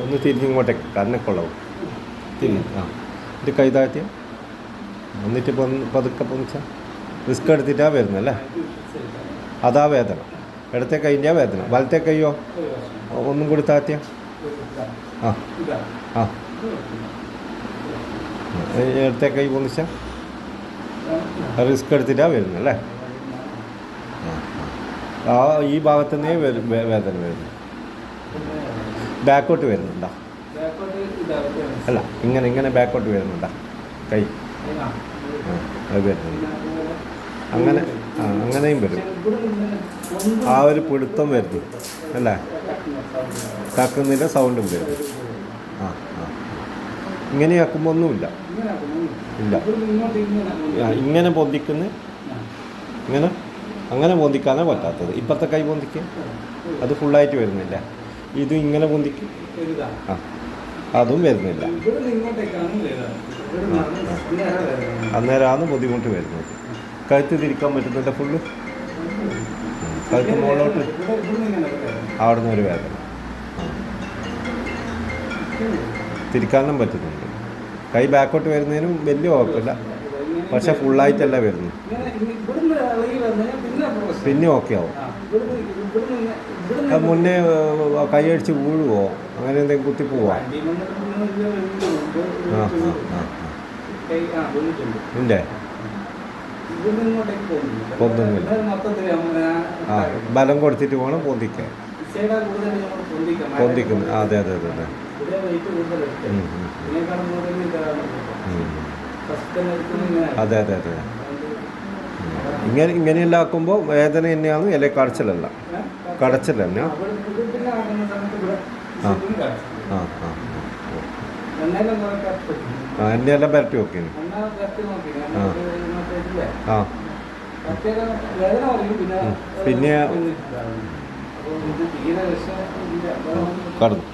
ഒന്ന് തിരിഞ്ഞിങ്ങോട്ടേക്ക് കണ്ണക്കൊള്ളവും തിരിഞ്ഞ് ആ. എന്നിട്ട് കൈ എന്നിട്ട് പതുക്കെ പൊന്നിച്ച റിസ്ക് എടുത്തിട്ടാണ് വരുന്നല്ലേ അതാ വേദന. ഇടത്തെ കൈന്റെ വേദന. വലത്തെ കൈയോ? ഒന്നും കൂടി താഴ്ത്തിയ? ആ. ആ. ഇടത്തെ കൈ പൊന്നിച്ച റിസ്ക് എടുത്തിട്ടാണ് വരുന്നല്ലേ ആ, ഈ ഭാഗത്തുനിന്നേ വേദന വരുന്നു. ബാക്കോട്ട് വരുന്നുണ്ടോ? അല്ല ഇങ്ങനെ ഇങ്ങനെ ബാക്കോട്ട് വരുന്നുണ്ടോ? കൈ. ആ, അത് വരുന്നുണ്ട്. അങ്ങനെ ആ അങ്ങനെയും വരും. ആ ഒരു പിടുത്തം വരുന്നു. അല്ലേ? കക്കുന്നില്ല സൗണ്ടും വരും ആ ആ ഇങ്ങനെ ആക്കുമ്പോൾ ഒന്നുമില്ല. ഇല്ല. ആ, ഇങ്ങനെ പൊന്തിക്കുന്ന ഇങ്ങനെ അങ്ങനെ പൊന്തിക്കാനേ പറ്റാത്തത്. ഇപ്പോഴത്തെ കൈ പൊന്തിക്കുക അത് ഫുള്ളായിട്ട് വരുന്നില്ല. ഇതും ഇങ്ങനെ പൊന്തിക്കും ആ അതും വരുന്നില്ല. അന്നേരമാണ് ബുദ്ധിമുട്ട് വരുന്നത്. കഴുത്ത് തിരിക്കാൻ പറ്റുന്നില്ല ഫുള്ള്? കഴുത്ത് മുകളിലോട്ട്. അവിടെ നിന്ന് ഒരു വേദന. തിരിക്കാനും പറ്റുന്നുണ്ട്. കൈ ബാക്കോട്ട് വരുന്നതിനും വലിയ കുഴപ്പമില്ല. പക്ഷെ ഫുള്ളായിട്ടല്ല വരുന്നത്. പിന്നെ ഓക്കെ ആവും. മുന്നേ കൈയടിച്ച് വീഴുവോ? അങ്ങനെ എന്തെങ്കിലും കുത്തി പോവോ? ആ പൊന്തുന്നില്ല. ആ ബലം കൊടുത്തിട്ട് വേണം പൊന്തിക്കാൻ. പൊന്തിക്കുന്നു. അതെ അതെ അതെ അതെ. അതെ അതെ അതെ. ഇങ്ങനെ ഇങ്ങനെയെല്ലാം ആക്കുമ്പോൾ വേദന തന്നെയാണ് ഇല കടച്ചിലല്ല കടച്ചിൽ തന്നെ ആ ആ ആ എല്ലാം എന്നെയെല്ലാം പരട്ടി നോക്കിന് ആ. ആ. പിന്നെ കടന്നു.